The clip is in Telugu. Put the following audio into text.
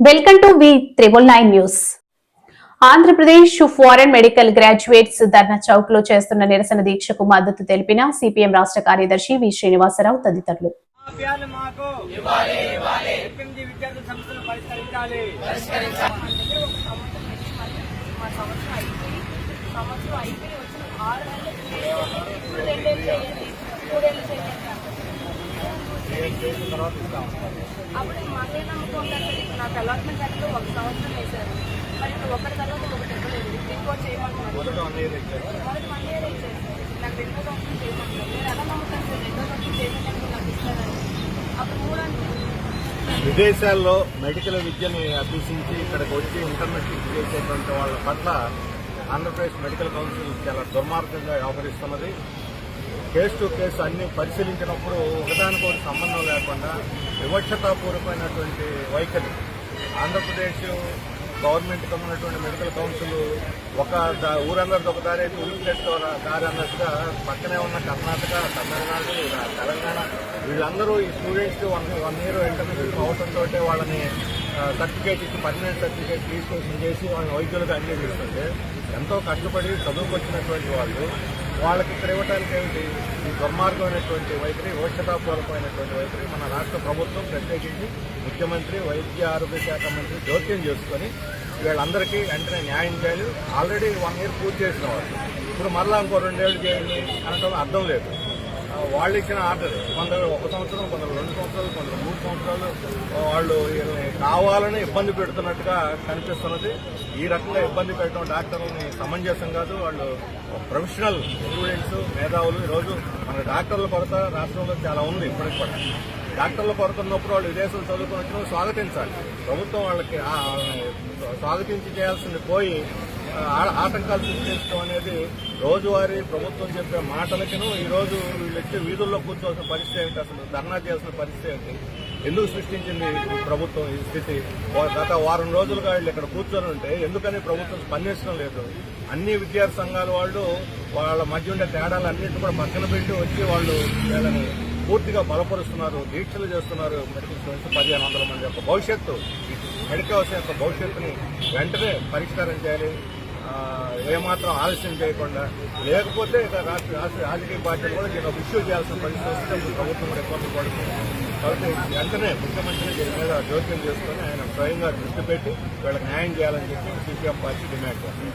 Welcome to V triple nine news Andhra Pradesh foreign medical graduates dharna చౌక్లో చేస్తున్న నిరసన దీక్షకు మద్దతు తెలిపిన సిపిఎం రాష్ట్ర కార్యదర్శి వి శ్రీనివాసరావు తదితరులు. సంవత్సరం అయిపోయి వచ్చిన ఆరు నెలలు ఇప్పుడు రెండేళ్ళు చేయండి మూడేళ్ళు చేయండి అప్పుడు నాకు అలాట్మెంట్ ఒక సంవత్సరం వేశారు. మరి ఇప్పుడు ఒకటి తర్వాత ఒకటి ఇవ్వలేదు. ఇంకోటి చేయమంటున్నారు. మొదటి వన్ ఇయర్ ఇచ్చారు. నాకు రెండో సంవత్సరం చేయమంటున్నారు. నేను ఎలా నమ్ముతాను సార్? రెండో సంవత్సరం చేయమని నాకు ఇస్తారని అప్పుడు మూడు విదేశాల్లో మెడికల్ విద్యని అభ్యసించి ఇక్కడికి వచ్చి ఇంటర్నెట్ చేసేటువంటి వాళ్ళ పట్ల ఆంధ్రప్రదేశ్ మెడికల్ కౌన్సిల్ చాలా దుర్మార్గంగా వ్యవహరిస్తున్నది. కేసు టు కేసు అన్ని పరిశీలించినప్పుడు ఒకదానికొకటి సంబంధం లేకుండా వివక్షతాపూర్వకమైనటువంటి వైఖరి. ఆంధ్రప్రదేశ్ గవర్నమెంట్ ఉన్నటువంటి మెడికల్ కౌన్సిల్ ఒక ఊరందరితో ఊరందరిది ఒక దారి అయితే ఊరిప్లేట్ దారి అన్నట్టుగా పక్కనే ఉన్న కర్ణాటక తమిళనాడు తెలంగాణ వీళ్ళందరూ ఈ students one one year intermediate అవసరంతో వాళ్ళని సర్టిఫికేట్ ఇచ్చి పర్మనెంట్ సర్టిఫికేట్ రిజిస్ట్రేషన్ చేసి వాళ్ళని వైద్యులుగా అంగీకరిస్తుంటే ఎంతో కష్టపడి చదువుకొచ్చినటువంటి వాళ్ళు వాళ్ళకి ఇక్కడ ఇవ్వడానికి ఏమిటి? ఈ దుర్మార్గమైనటువంటి వైఖరి ఓషధాపూర్వకమైనటువంటి వైఖరి మన రాష్ట్ర ప్రభుత్వం ప్రత్యేకించి ముఖ్యమంత్రి వైద్య ఆరోగ్య శాఖ మంత్రి జోక్యం చేసుకొని వీళ్ళందరికీ వెంటనే న్యాయం చేయాలి. ఆల్రెడీ వన్ ఇయర్ పూర్తి చేసిన వాళ్ళు. ఇప్పుడు మరలా ఇంకో రెండేళ్ళు చేయండి అనటం అర్థం లేదు. వాళ్ళు ఇచ్చిన ఆర్డర్ కొందరు ఒక సంవత్సరం కొందరు రెండు సంవత్సరాలు కొందరు మూడు సంవత్సరాలు ఆ, వాళ్ళు కావాలని ఇబ్బంది పెడుతున్నట్టుగా కనిపిస్తున్నది. ఈ రకంగా ఇబ్బంది పెట్టడం డాక్టర్లని సమంజసం కాదు. వాళ్ళు ప్రొఫెషనల్ స్టూడెంట్స్ మేధావులు. ఈరోజు మన డాక్టర్ల కొరత రాష్ట్రంలో చాలా ఉంది ఇప్పటికి కూడా. డాక్టర్ల కొరత ఉన్నప్పుడు వాళ్ళు విదేశాలు చదువుకుని వచ్చిన స్వాగతించాలి. ప్రభుత్వం వాళ్ళకి స్వాగతించి చేయాల్సింది పోయి ఆటంకాలు సృష్టించడం అనేది రోజువారీ ప్రభుత్వం చెప్పే మాటలకిను ఈరోజు వీళ్ళు వచ్చి వీధుల్లో కూర్చోవాల్సిన పరిస్థితి ఏంటి అసలు ధర్నా చేయాల్సిన పరిస్థితి ఏంటి ఎందుకు సృష్టించింది ప్రభుత్వం? ఈ స్థితి గత వారం రోజులుగా వీళ్ళు ఇక్కడ కూర్చొని ఉంటే ఎందుకని ప్రభుత్వం స్పందించడం లేదు? అన్ని విద్యార్థి సంఘాల వాళ్ళు వాళ్ళ మధ్య ఉండే తేడాలన్నింటి కూడా పక్కన పెట్టి వచ్చి వాళ్ళు వీళ్ళని పూర్తిగా బలపరుస్తున్నారు దీక్షలు చేస్తున్నారు. మెడికల్ స్టూడెంట్స్ పదిహేను వందల మంది యొక్క భవిష్యత్తు మెడికల్ వ్యవస్థ యొక్క భవిష్యత్తుని వెంటనే పరిష్కారం చేయాలి. ఏమాత్రం ఆలస్యం చేయకుండా లేకపోతే ఇక రాష్ట్ర రాష్ట్ర రాజకీయ పార్టీలు కూడా దీన్ని ఒక ఇష్యూ చేయాల్సిన పరిస్థితి వస్తే ప్రభుత్వం కూడా ఇబ్బంది పడుతుంది. కాబట్టి వెంటనే ముఖ్యమంత్రి దీని మీద జోక్యం చేసుకుని ఆయన స్వయంగా దృష్టి పెట్టి వీళ్ళకి న్యాయం చేయాలని చెప్పి సిపిఎం పార్టీ డిమాండ్ చేస్తుంది.